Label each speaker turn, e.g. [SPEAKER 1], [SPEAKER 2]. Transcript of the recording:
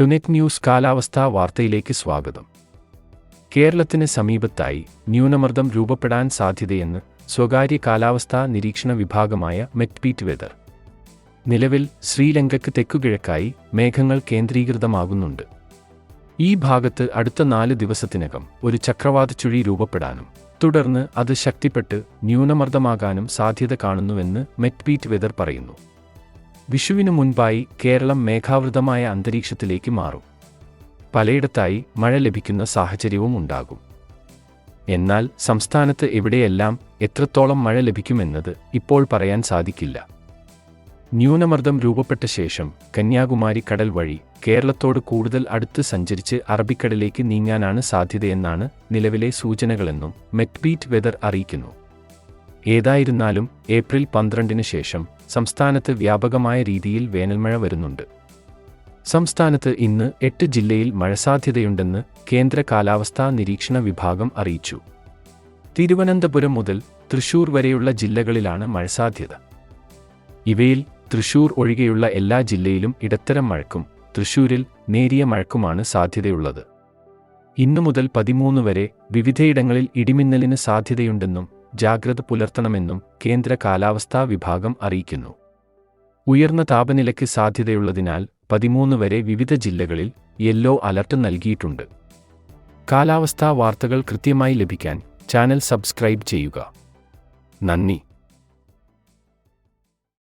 [SPEAKER 1] ടുനെറ്റ് news കാലാവസ്ഥാ വാർത്തയിലേക്ക് സ്വാഗതം. കേരളത്തിന് സമീപത്തായി ന്യൂനമർദ്ദം രൂപപ്പെടാൻ സാധ്യതയെന്ന് സ്വകാര്യ കാലാവസ്ഥാ നിരീക്ഷണ വിഭാഗമായ മെറ്റ്പീറ്റ് വെതർ. നിലവിൽ ശ്രീലങ്കയ്ക്ക് തെക്കുകിഴക്കായി മേഘങ്ങൾ കേന്ദ്രീകൃതമാകുന്നുണ്ട്. ഈ ഭാഗത്ത് അടുത്ത നാല് ദിവസത്തിനകം ഒരു ചക്രവാത ചുഴി രൂപപ്പെടാനും തുടർന്ന് അത് ശക്തിപ്പെട്ട് ന്യൂനമർദ്ദമാകാനും സാധ്യത കാണുന്നുവെന്ന് മെറ്റ്പീറ്റ് വെതർ പറയുന്നു. വിഷുവിനു മുൻപായി കേരളം മേഘാവൃതമായ അന്തരീക്ഷത്തിലേക്ക് മാറും. പലയിടത്തായി മഴ ലഭിക്കുന്ന സാഹചര്യവും ഉണ്ടാകും. എന്നാൽ സംസ്ഥാനത്ത് എവിടെയെല്ലാം എത്രത്തോളം മഴ ലഭിക്കുമെന്നത് ഇപ്പോൾ പറയാൻ സാധിക്കില്ല. ന്യൂനമർദ്ദം രൂപപ്പെട്ട ശേഷം കന്യാകുമാരി കടൽ വഴി കേരളത്തോട് കൂടുതൽ അടുത്ത് സഞ്ചരിച്ച് അറബിക്കടലിലേക്ക് നീങ്ങാനാണ് സാധ്യതയെന്നാണ് നിലവിലെ സൂചനകളെന്നും മെറ്റ്ബീറ്റ് വെതർ അറിയിക്കുന്നു. ഏതായിരുന്നാലും ഏപ്രിൽ പന്ത്രണ്ടിന് ശേഷം സംസ്ഥാനത്ത് വ്യാപകമായ രീതിയിൽ വേനൽമഴ വരുന്നുണ്ട്. സംസ്ഥാനത്ത് ഇന്ന് എട്ട് ജില്ലയിൽ മഴ സാധ്യതയുണ്ടെന്ന് കേന്ദ്ര കാലാവസ്ഥാ നിരീക്ഷണ വിഭാഗം അറിയിച്ചു. തിരുവനന്തപുരം മുതൽ തൃശൂർ വരെയുള്ള ജില്ലകളിലാണ് മഴ സാധ്യത. ഇവയിൽ തൃശൂർ ഒഴികെയുള്ള എല്ലാ ജില്ലയിലും ഇടത്തരം മഴക്കും തൃശൂരിൽ നേരിയ മഴക്കുമാണ് സാധ്യതയുള്ളത്. ഇന്നു മുതൽ പതിമൂന്ന് വരെ വിവിധയിടങ്ങളിൽ ഇടിമിന്നലിന് സാധ്യതയുണ്ടെന്നും ജാഗ്രത പുലർത്തണമെന്നും കേന്ദ്ര കാലാവസ്ഥാ വിഭാഗം അറിയിക്കുന്നു. ഉയർന്ന താപനിലയ്ക്ക് സാധ്യതയുള്ളതിനാൽ പതിമൂന്ന് വരെ വിവിധ ജില്ലകളിൽ യെല്ലോ അലർട്ട് നൽകിയിട്ടുണ്ട്. കാലാവസ്ഥാ വാർത്തകൾ കൃത്യമായി ലഭിക്കാൻ ചാനൽ സബ്സ്ക്രൈബ് ചെയ്യുക. നന്ദി.